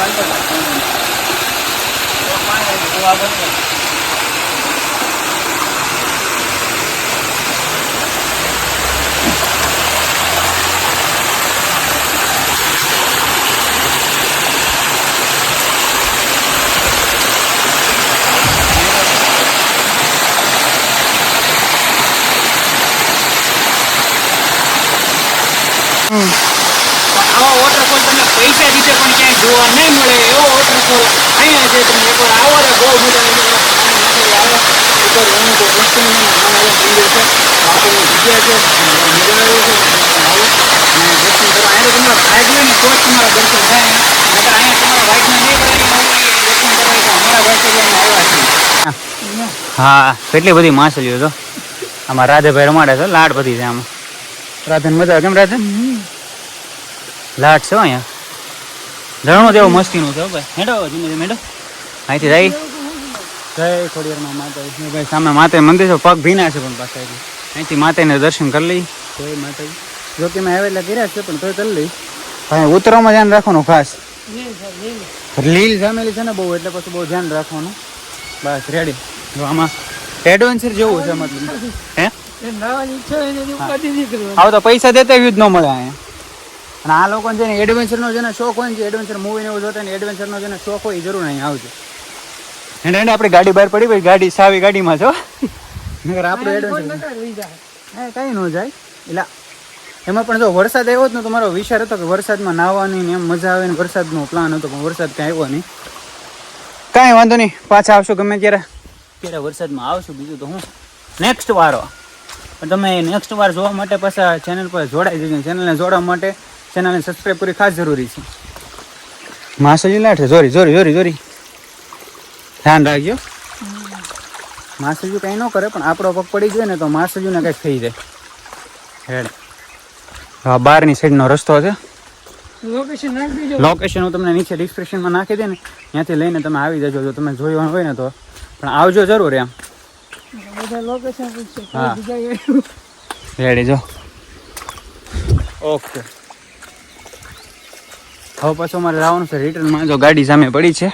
હમ હમ આવા વોટરફોલ તમને પૈસા દીધે પણ ક્યાંય જોવા નહીં મળે એવો વોટરફોલ અહીંયા છે તમે એકવાર આવો ને બહુ મજા આવી આવે. દર્શન નહીં છે. હા કેટલી બધી માછલીઓ તો આમાં રાધેભાઈ રમાડે છે લાડ બધી છે આમાં. રાધન મજા કેમ રાધન લાટ છે અહીંયા. ઝરણું જેવું મસ્તીનું છે હો ભાઈ. હેડો ધીમે ધીમે હેડો. અહીંથી જાય. જય ખોડિયારમાં માતા ભાઈ સામે માતા મંદિર છે પગ ભીના છે પણ પાછા એટલે અહીંથી માતાને દર્શન કરી લઈ. જય માતાજી. જો કે મેં આવેલા કર્યા છે પણ તોય કરી લઈ. ભાઈ ઉતરવામાં ધ્યાન રાખવાનું ખાસ. લીલ જામેલી છે ને બહુ એટલે પછી બહુ ધ્યાન રાખવાનું. બસ રેડી જો આમાં એડવેન્ચર જેવું છે મતલબ. હે. આવો તો પૈસા દેતા જ ન મળે અહીંયા. અને આ લોકોને છે ને એડવેન્ચરનો છે શોખ હોય ને એડવેન્ચર મૂવીને એવું જોતા ને એડવેન્ચરનો છે ને શોખ હોય એ જરૂર અહીં આવજો. એને એને આપણી ગાડી બહાર પડી ભાઈ ગાડી સાવી ગાડીમાં છો નગર આપણું એડવેન્ચર કઈ ન જાય. એટલે એમાં પણ જો વરસાદ આવ્યો જ ને તો મારો વિચાર હતો કે વરસાદમાં નાહવાની ને એમ મજા આવે ને વરસાદનો પ્લાન હતો પણ વરસાદ કાંઈ આવ્યો નહીં. કાંઈ વાંધો નહીં પાછા આવશો ગમે ત્યારે. ત્યારે વરસાદમાં આવશું બીજું તો હું. નેક્સ્ટ વારો. પણ તમે નેક્સ્ટ વાર જોવા માટે પાછા ચેનલ પર જોડાઈ જજો. ચેનલને જોડવા માટે ચેનલને સબસ્ક્રાઈબ કરવી ખાસ જરૂરી છે. માસજી લાઠે જોરી જોરી જોરી જોરી. ધ્યાન રાખજો. માસજી કંઈ ન કરે પણ આપણો પગ પડી જાય ને તો માસજુને કંઈક થઈ જાય. હેડ. હા બહારની સાઈડનો રસ્તો છે. લોકેશન હું તમને નીચે ડિસ્ક્રિપ્શનમાં નાખી દે ને ત્યાંથી લઈને તમે આવી જજો. જો તમે જોયું હોય ને તો. પણ આવજો જરૂર એમ. લોકેશન પૂછશે. હા. રેડી જો. ઓકે હવે પાછું અમારે જવાનું છે રિટર્નમાં. જો ગાડી સામે પડી છે.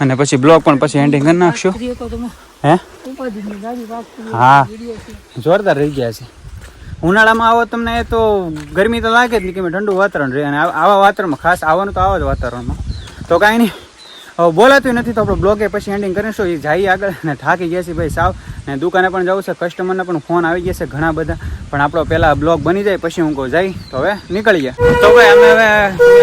અને પછી બ્લોક પણ પછી એન્ડિંગ કરી નાખશું. હે? હા? જોરદાર રહી ગયા છે. ઉનાળામાં આવો તમને એ તો ગરમી તો લાગે જ નહીં કે ઠંડુ વાતાવરણ રહે. અને આવા વાતાવરણમાં ખાસ આવવાનું તો આવા જ વાતાવરણમાં. તો કાંઈ નહીં. બોલાતું નથી તો આપણો બ્લોગે પછી એન્ડિંગ કરીશું એ જઈએ આગળ ને થાકી ગયા છે ભાઈ સાવ. ને દુકાને પણ જવું છે કસ્ટમરને પણ ફોન આવી ગયા છે ઘણા બધા. પણ આપણો પહેલાં બ્લોગ બની જાય, પછી હું કહું, જાય. તો હવે નીકળીએ. તો ભાઈ અમે હવે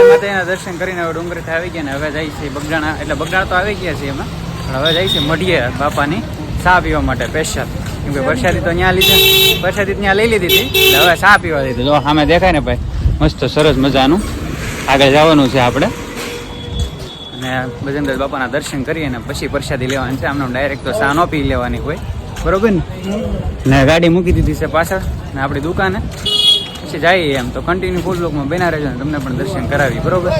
માતાજીના દર્શન કરીને હવે ડુંગરીથી આવી ગયા ને હવે જાય છે બગડાણા એટલે બગડાણા તો આવી ગયા છીએ અમે પણ હવે જાય છે મઢીએ બાપાની ચા પીવા માટે સ્પેશિયલ કેમ કે વરસાદી તો ત્યાં લીધે. વરસાદી ત્યાં લઈ લીધી હતી. હવે ચા પીવા દીધી. જો, સામે દેખાય ને ભાઈ, મસ્ત સરસ મજાનું. આગળ જવાનું છે આપણે. અને બજેન્દ્ર બાપાના દર્શન કરીએ અને પછી પ્રસાદી લેવાની છે. આમને ડાયરેક્ટ તો સાનો ન પી લેવાની હોય બરોબર ને? ને ગાડી મૂકી દીધી છે પાછળ ને આપણી દુકાને. પછી જઈએ એમ તો કન્ટિન્યુ ફૂલ લોકમાં બેના રહેજો ને તમને પણ દર્શન કરાવી. બરોબર?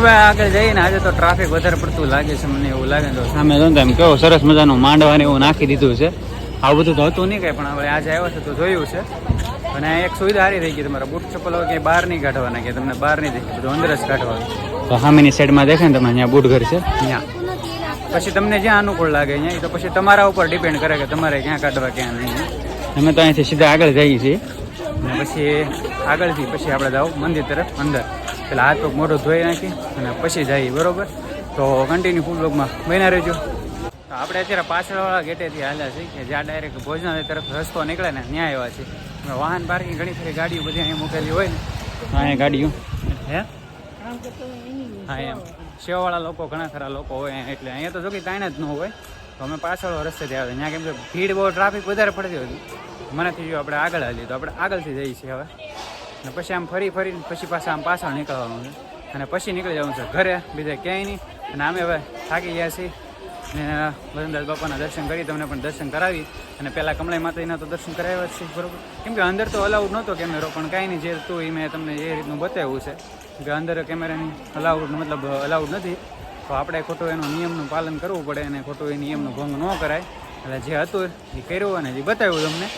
હવે આગળ જઈને આજે તો ટ્રાફિક વધારે પડતું લાગે છે મને એવું લાગે તો સામે જો એમ કેવો સરસ મજાનું માંડવાને એવું નાખી દીધું છે. આવું બધું તો હતું નહીં કાંઈ, પણ હવે આજે આવ્યો છે તો જોયું છે. અને એક સુવિધા સારી થઈ ગઈ તમારા બૂટ ચપ્પલ હવે ક્યાંય બહાર નહીં કાઢવાના, કે તમને બહાર નહીં દેખાય, બધું અંદર જ કાઢવાનું. તો સામેની સાઈડમાં દેખાય ને તમે અહીંયા બૂટ ઘર છે. ત્યાં પછી તમને જ્યાં અનુકૂળ લાગે અહીંયા તો પછી તમારા ઉપર ડિપેન્ડ કરે કે તમારે ક્યાં કાઢવા, ક્યાં નહીં. અમે તો અહીંથી સીધા આગળ જઈએ છીએ. અને પછી આગળથી પછી આપણે જાવ મંદિર તરફ, અંદર. પેલા હાથ પગ મોઢું ધોઈ નાખી અને પછી જઈએ બરોબર. તો કન્ટિન્યુ ફૂલ બ્લોગમાં બન્યા રહેજો. તો આપણે અત્યારે પાછળવાળા ગેટેથી હાલ્યા છે કે જ્યાં ડાયરેક્ટ ભોજનાલય તરફ રસ્તો નીકળે ને ત્યાં આવ્યા છે વાહન પાર્કિંગ ઘણી ખરી ગાડીઓ બધી અહીંયા મૂકેલી હોય ને. અહીંયા ગાડીઓ. હે? હા એમ. સેવાવાળા લોકો ઘણા ખરા લોકો હોય એટલે અહીંયા તો જો કે કાંઈ જ ન હોય. તો અમે પાછળ રસ્તેથી આવે ત્યાં કેમ કે ભીડ બહુ ટ્રાફિક વધારે પડતી હતી. મનેથી જો આપણે આગળ હાલીએ તો આપણે આગળથી જઈએ છીએ હવે. અને પછી આમ ફરી ફરીને પછી પાછા આમ પાછળ નીકળવાનું છે. અને પછી નીકળી જવાનું છે ઘરે, બીજે ક્યાંય નહીં. અને અમે હવે થાકી ગયા છીએ. ને વસંતદાસ બાપાના દર્શન કરી, તમને પણ દર્શન કરાવી. અને પહેલાં કમલાઈ માતાજીના તો દર્શન કરાવ્યા જ છે, બરોબર? કેમ કે અંદર તો અલાઉડ નહોતો કેમેરો પણ કાંઈ નહીં, જે હતું એ મેં તમને એ રીતનું બતાવ્યું છે. કે અંદર કેમેરાની અલાઉડ મતલબ અલાઉડ નથી. તો આપણે ખોટું એનું નિયમનું પાલન કરવું પડે અને ખોટું એ નિયમનું ભંગ ન કરાય. એટલે જે હતું એ કર્યું અને જે બતાવ્યું તમને.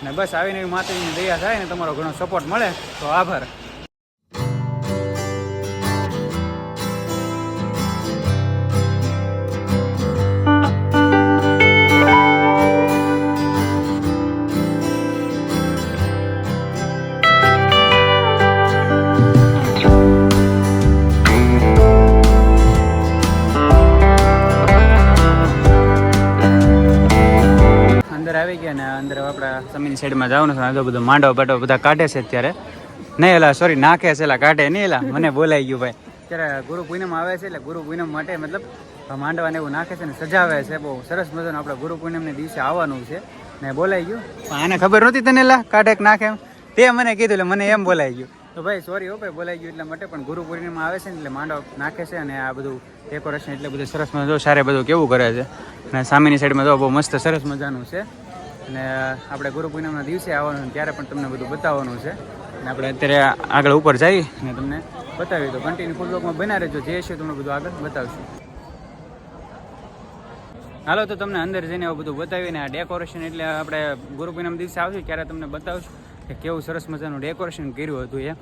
અને બસ આવીને એવી માતાજીની દયા થાય ને તમારો ઘણો સપોર્ટ મળે તો આભાર. આપણા સાઈડમાં જવાનું છે આગળ તો બધું માંડવા બાટો બધા કાઢે છે અત્યારે. નહીં એલા સોરી નાખે છે એલા, કાઢે નહીં એલા. મને બોલાઈ ગયું ભાઈ. અત્યારે ગુરુ પૂનમ આવે છે એટલે ગુરુ પૂનમ માટે મતલબ માંડવાને એવું નાખે છે ને સજાવે છે. બહુ સરસ મજાનું આપણે ગુરુ પૂનમને દિવસે આવવાનું છે. ને બોલાઈ ગયું. પણ આને ખબર નહોતી તને એલા, કાઢે નાખે એમ? તે મને કીધું એટલે મને એમ બોલાઈ ગયું. તો ભાઈ સોરી હો ભાઈ, બોલાઈ ગયું એટલા માટે. પણ ગુરુ પૂર્ણિમા આવે છે ને એટલે માંડવ નાખે છે અને આ બધું ડેકોરેશન એટલે બધું સરસ મજા સારે બધું કેવું કરે છે. અને સામેની સાઈડમાં જો બહુ મસ્ત સરસ મજાનું છે. અને આપણે ગુરુ પૂનમના દિવસે આવવાનું ત્યારે પણ તમને બધું બતાવવાનું છે. અને આપણે અત્યારે આગળ ઉપર જઈ અને તમને બતાવી તો કન્ટિન્યુ ફૂલ બ્લોકમાં બના રહેજો. જે છે તમને બધું આગળ બતાવશું. હાલો, તો તમને અંદર જઈને આવું બધું બતાવીને આ ડેકોરેશન એટલે આપણે ગુરુ પૂનમ દિવસે આવશે ત્યારે તમને બતાવશું કે કેવું સરસ મજાનું ડેકોરેશન કર્યું હતું એ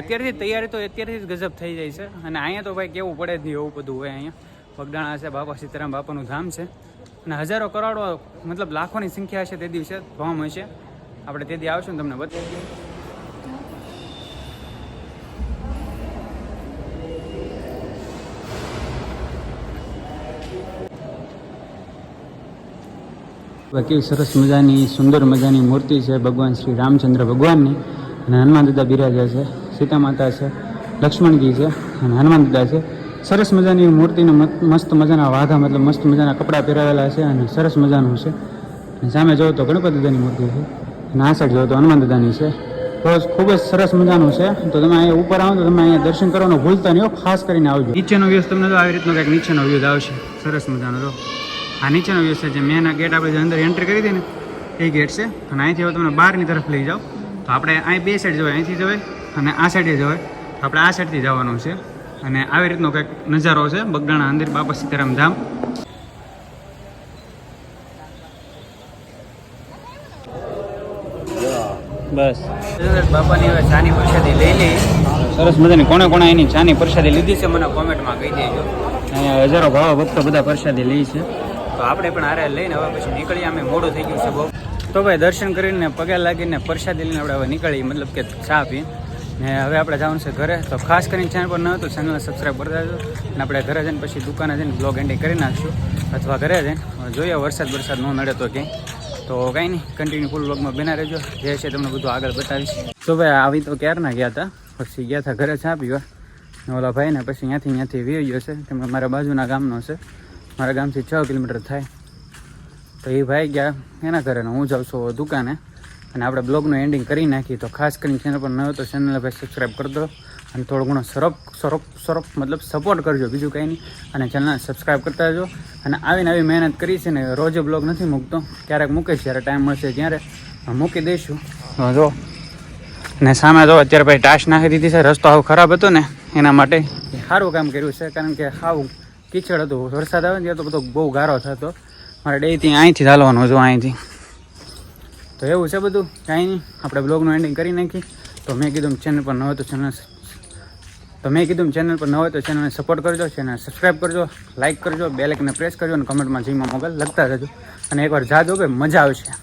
અત્યારથી તૈયારી તો અત્યારથી જ ગજબ થઈ જાય છે. અને અહીંયા તો ભાઈ કેવું પડે જ નહીં એવું બધું હોય અહીંયા. પગડાણા છે, બાપા સીતારામ બાપાનું ધામ છે. અને હજારો કરોડો, મતલબ લાખોની સંખ્યા છે તે દિવસે ધોમ હશે. આપણે તે દી આવશું ને તમને બતાવીએ કેવી સરસ મજાની, સુંદર મજાની મૂર્તિ છે ભગવાન શ્રી રામચંદ્ર ભગવાનની. અને હનુમાન દાદા બિરાજા છે સીતા માતા છે, લક્ષ્મણજી છે, અને હનુમાન દાદા છે. સરસ મજાની મૂર્તિને મસ્ત મજાના વાઘા મતલબ મસ્ત મજાના કપડાં પહેરાવેલા છે અને સરસ મજાનું છે. સામે જોવો તો ગણપતિ દાદાની મૂર્તિ છે. અને આ સાઈડ જોવો તો હનુમાન દાદાની છે. તો ખૂબ જ સરસ મજાનું છે. તો તમે અહીંયા ઉપર આવો તો તમે અહીંયા દર્શન કરવાનું ભૂલતા નહીં હો, ખાસ કરીને આવજો. નીચેનો વ્યૂઝ તમને તો આવી રીતનો કંઈક નીચેનો વ્યૂઝ આવશે. સરસ મજાનો જો. આ નીચેનો વ્યૂઝ છે જે મેના ગેટ આપણે જે અંદર એન્ટ્રી કરી દઈએ ને એ ગેટ છે. અને અહીંથી હવે તમને બહારની તરફ લઈ જાઓ. તો આપણે અહીં બે સાઈડ જવાય. અહીંથી જવાય અને આ સાઈડે જવાય. આપણે આ સાઈડથી જવાનું છે. અને આવી રીતનો કંઈક નજારો છે બગડાણા અંદર બાપા સીતારામ ધામ. બસ. બાપાની હવે ચાની પ્રસાદી લઈ લઈ સરસ મજાની કોણે કોણે એની ચાની પ્રસાદી લીધી છે? મને કોમેન્ટમાં કહી દેજો. અહીંયા હજારો ભાવ ભક્તો બધા પ્રસાદી લે છે. તો આપણે પણ આરે લઈને હવે પછી નીકળીએ. અમે મોડું થઈ ગયું છે બહુ. તો ભાઈ દર્શન કરીને પગે લાગીને પ્રસાદી લઈને આપણે હવે નીકળીએ. મતલબ કે ચા પી ને હવે આપણે જવાનું છે ઘરે. તો ખાસ કરીને ચેનલ પર ન હતું ચેનલને સબસ્ક્રાઈબ કરી દેજો. અને આપણે ઘરે જઈને પછી દુકાને જઈને બ્લોગ એન્ડિંગ કરી નાખશું. અથવા ઘરે જઈને. જોઈએ વરસાદ વરસાદ ન નડે તો ક્યાંય. તો કાંઈ નહીં કન્ટિન્યુ ફૂલ બ્લોગમાં બના રહેજો. જે છે તમને બધું આગળ બતાવીશ. તો ભાઈ, આવી તો ક્યારના ગયા હતા પછી ગયા હતા ઘરે ચા પીવા. ઓલા ભાઈને પછી ત્યાંથી ત્યાંથી વી ગયો છે. કે મારા બાજુના ગામનો છે. મારા ગામથી છ કિલોમીટર થાય. તો એ ભાઈ ગયા એના ઘરે હું જાઉં છું દુકાને. અને આપણે બ્લોગનું એન્ડિંગ કરી નાખીએ. તો ખાસ કરીને ચેનલ પર ન તો ચેનલ ભાઈ સબસ્ક્રાઈબ કરી દો અને થોડો ઘણો સરપ સરપ સરપ, મતલબ સપોર્ટ કરજો. બીજું કંઈ નહીં. અને ચેનલને સબસ્ક્રાઈબ કરતા જજો અને આવીને આવી મહેનત કરી છે ને રોજે બ્લોગ નથી મૂકતો. ક્યારેક મૂકીશ જ્યારે ટાઈમ મળશે ત્યારે. મૂકી દઈશું. જો. ને સામે જો, અત્યારે ભાઈ ટાશ નાખી દીધી છે. રસ્તો આવો ખરાબ હતો ને, એના માટે સારું કામ કર્યું છે. કારણ કે સાવ કીચડ હતું. વરસાદ આવે ને ત્યાં તો બધો બહુ ગારો થતો. મારે ડેથી અહીંથી ચાલવાનું જો અહીંથી. તો એવું છે બધું? કાંઈ નહીં. આપણે બ્લોગનું એન્ડિંગ કરી નાખી તો મેં કીધું ચેનલ પર ન હોય તો ચેનલ તો મેં કીધું ચેનલ પર ન હોય તો ચેનલને સપોર્ટ કરજો ચેનલ સબસ્ક્રાઈબ કરજો લાઇક કરજો બેલેકને પ્રેસ કરજો અને કમેન્ટમાં જીમાં મોબાઈલ લખતા રહેજો. અને એકવાર જાજો કે મજા આવશે.